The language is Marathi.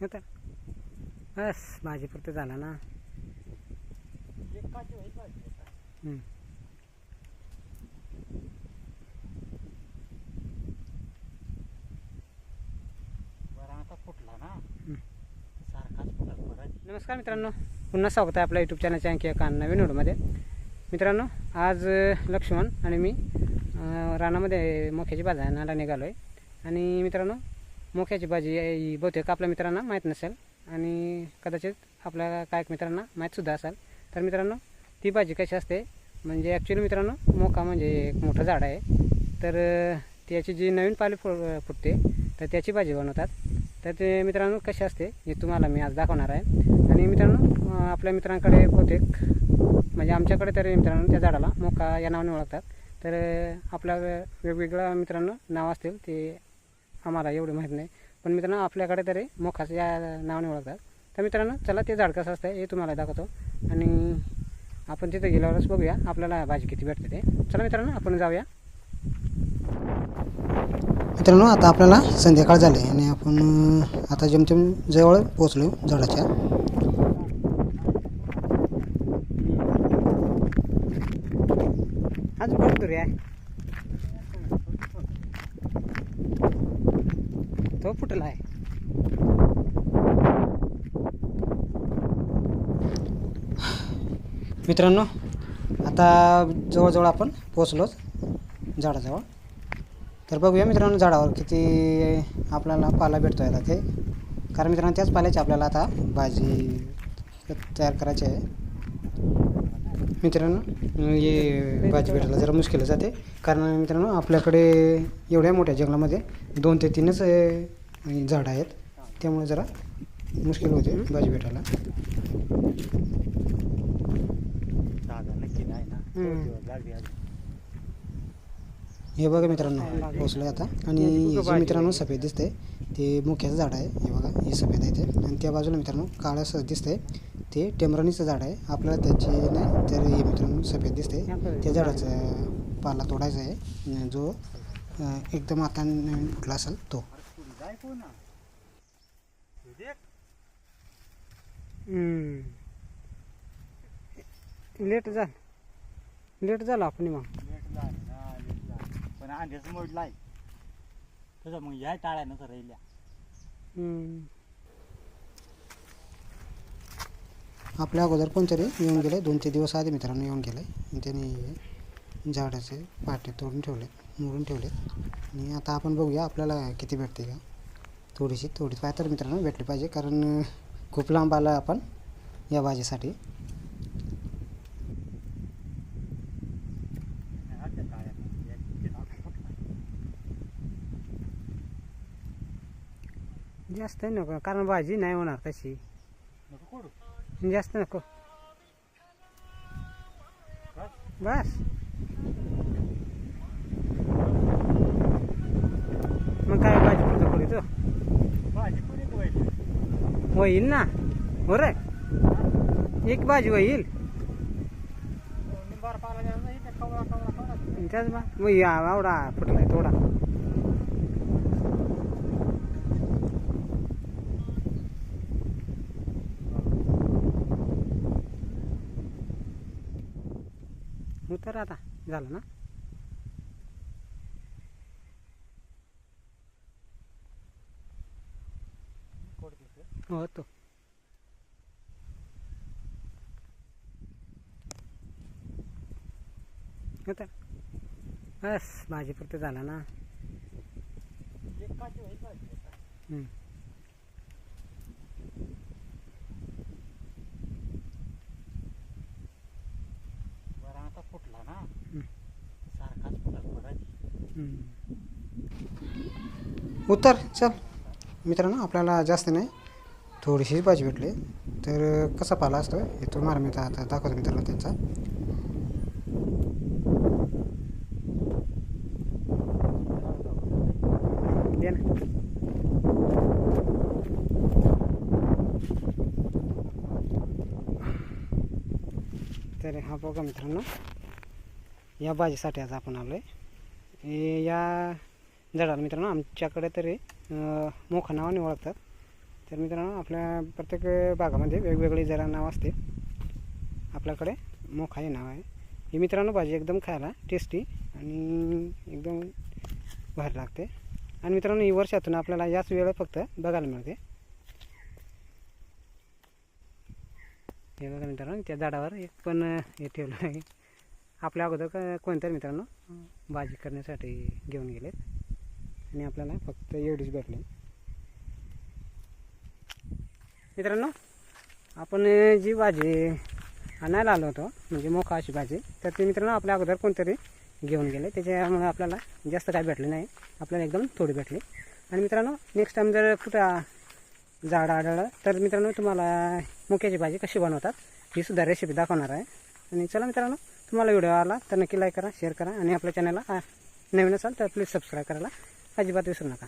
होता बस भाजीपुरतं झालं ना. फुटला ना नमस्कार मित्रांनो. पुन्हा स्वागत आहे आपल्या यूट्यूब चॅनलच्या आणखी एका नवीन व्हिडिओमध्ये मित्रांनो आज लक्ष्मण आणि मी रानामध्ये मोख्याची भाजी निघालो आहे आणि मित्रांनो मोक्याची भाजी ही बहुतेक आपल्या मित्रांना माहीत नसेल. आणि कदाचित आपल्या काही मित्रांना माहीतसुद्धा असेल. तर मित्रांनो ती भाजी कशी असते? म्हणजे ॲक्च्युली मित्रांनो मोका म्हणजे एक मोठं झाड आहे. तर त्याची जी नवीन पाली फु फुटते तर त्याची भाजी बनवतात. तर ते मित्रांनो कशी असते हे तुम्हाला मी आज दाखवणार आहे. आणि मित्रांनो आपल्या मित्रांकडे बहुतेक म्हणजे आमच्याकडे तरी मित्रांनो त्या झाडाला मोका या नावाने ओळखतात. तर आपल्या वेगवेगळ्या मित्रांनो नाव असतील ते आम्हाला एवढी माहीत नाही. पण मित्रांनो आपल्याकडे तरी मोखास या नावाने ओळखतात. तर मित्रांनो चला ते झाड कसं असतं हे तुम्हाला दाखवतो. आणि आपण तिथे गेल्यावरच बघूया आपल्याला भाजी किती भेटते ते. चला मित्रांनो आपण जाऊया. मित्रांनो आता आपल्याला संध्याकाळ झाली आणि आपण आता जमजम जवळ पोचलो झाडाच्या. तो फुटला आहे. मित्रांनो आता जवळजवळ आपण पोचलोच झाडाजवळ. तर बघूया मित्रांनो झाडावर किती आपल्याला पाला भेटतो आहे आता ते. कारण मित्रांनो त्याच पाल्याची आपल्याला आता भाजी तयार करायची आहे. मित्रांनो हे भाजी भेटायला जरा मुश्किल जाते. कारण मित्रांनो आपल्याकडे एवढ्या मोठ्या जंगलामध्ये दोन ते तीनच झाडं आहेत. त्यामुळे जरा मुश्किल होते भाजी भेटायला. हे बघा मित्रांनो पोचलं आता. आणि हे जे मित्रांनो सफेद दिसतंय ते मुख्याचं झाड आहे. हे बघा हे सफेद आहे ते. आणि त्या बाजूला मित्रांनो काळं दिसतंय. ते टेमरानीचं झाड आहे. आपल्याला त्याची नाही तर हे मित्रांनो सफेद दिसते त्या झाडाचा पाला तोडायचा आहे. जो एकदम आता नवीन फुटला असेल तो. लेट झालं. लेट झालं आपण मग. लेट झाली ना, लेट झाली. पण अंड्याचं मोडलाय तसं मग या टाळ्यानं राहिल्या. आपल्या अगोदर कोणतरी येऊन गेले. दोन ते दिवस आधी मित्रांनो येऊन गेले. आणि त्यांनी झाडाचे पाटे तोडून ठेवले मोडून ठेवले. आणि आता आपण बघूया आपल्याला किती भेटते का. थोडीशी थोडी पाय तर मित्रांनो भेटली पाहिजे. कारण खूप लांब आला आपण या भाजीसाठी जास्त नको कारण भाजी नाही होणार तशी. जास्त नको बस. बस मग काय भाजी पुढचं पुढे तो? होईल ना हो रे एक भाजी होईल. त्याच बा मग आवडा फुटलाय थोडा उतर आता. झालं ना. हो तो. उतर बस भाजी पुरतं झाला ना एक काठी होईल भाजी आता. हम्म. बरं आता फुटला ना हम्म. सारखाच फुटल परत हम्म. उतर चल. मित्रांनो आपल्याला जास्त नाही. थोडीशीच भाजी भेटली. तर कसा पाला असतो हे मार मी आता दाखवतो मित्रांनो त्यांचा. ना. तर हा बघा मित्रांनो या भाजीसाठी आज आपण आलो आहे हे या झाडाला मित्रांनो आमच्याकडे तरी मोखा नावाने ओळखतात. तर मित्रांनो आपल्या प्रत्येक भागामध्ये वेगवेगळी जरा नाव असते आपल्याकडे मोखा हे नाव आहे. ही मित्रांनो भाजी एकदम खायला टेस्टी आणि एकदम भारी लागते. आणि मित्रांनो ही वर्षातून आपल्याला याच वेळेला फक्त बघायला मिळते. हे बघा मित्रांनो त्या झाडावर एक पण हे ठेवलं आहे आपल्या अगोदर का कोणत्या मित्रांनो? भाजी करण्यासाठी घेऊन गेलेत. आणि आपल्याला फक्त एवढीच भेटली. मित्रांनो आपण जी भाजी आणायला आलो होतो म्हणजे मोका अशी भाजी तर ती मित्रांनो आपल्या अगोदर कोणतरी घेऊन गेले. त्याच्यामुळे आपल्याला जास्त काय भेटलं नाही. आपल्याला एकदम थोडी भेटली. आणि मित्रांनो नेक्स्ट टाईम जर कुठं झाड आढळलं तर मित्रांनो तुम्हाला मुक्याची भाजी कशी बनवतात ही सुद्धा रेसिपी दाखवणार आहे. आणि चला मित्रांनो तुम्हाला व्हिडिओ आला तर नक्की लाईक करा शेअर करा आणि आपल्या चॅनलला नवीन असाल तर प्लीज सबस्क्राईब करायला अजिबात विसरू नका.